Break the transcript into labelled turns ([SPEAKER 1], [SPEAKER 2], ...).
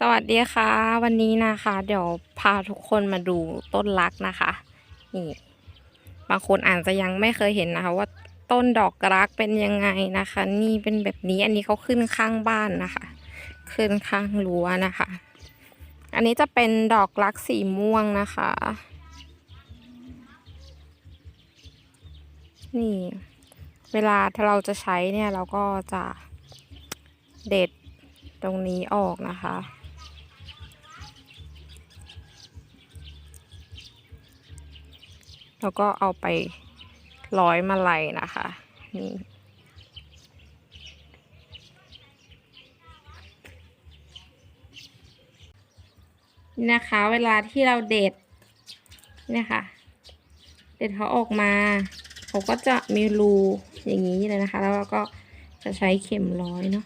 [SPEAKER 1] สวัสดีค่ะ วันนี้นะคะ เดี๋ยวพาทุกคนมาดูต้นรักนะคะ นี่บางคนอาจจะยังไม่เคยเห็นนะคะ ว่าต้นดอกรักเป็นยังไงนะคะ นี่เป็นแบบนี้อันนี้เขาขึ้นข้างบ้านนะคะ ขึ้นข้างรั้วนะคะ อันนี้จะเป็นดอกรักสีม่วงนะคะ นี่ เวลาถ้าเราจะใช้เนี่ยเราก็จะเด็ดตรงนี้ออกนะคะ แล้วก็เอาไปร้อยมาลัยนะคะ นี่นะคะ เวลาที่เราเด็ดเนี่ยค่ะ เด็ดเขาออกมาเขาก็จะมีรูอย่างนี้เลยนะคะ แล้วเราก็จะใช้เข็มร้อยเนาะ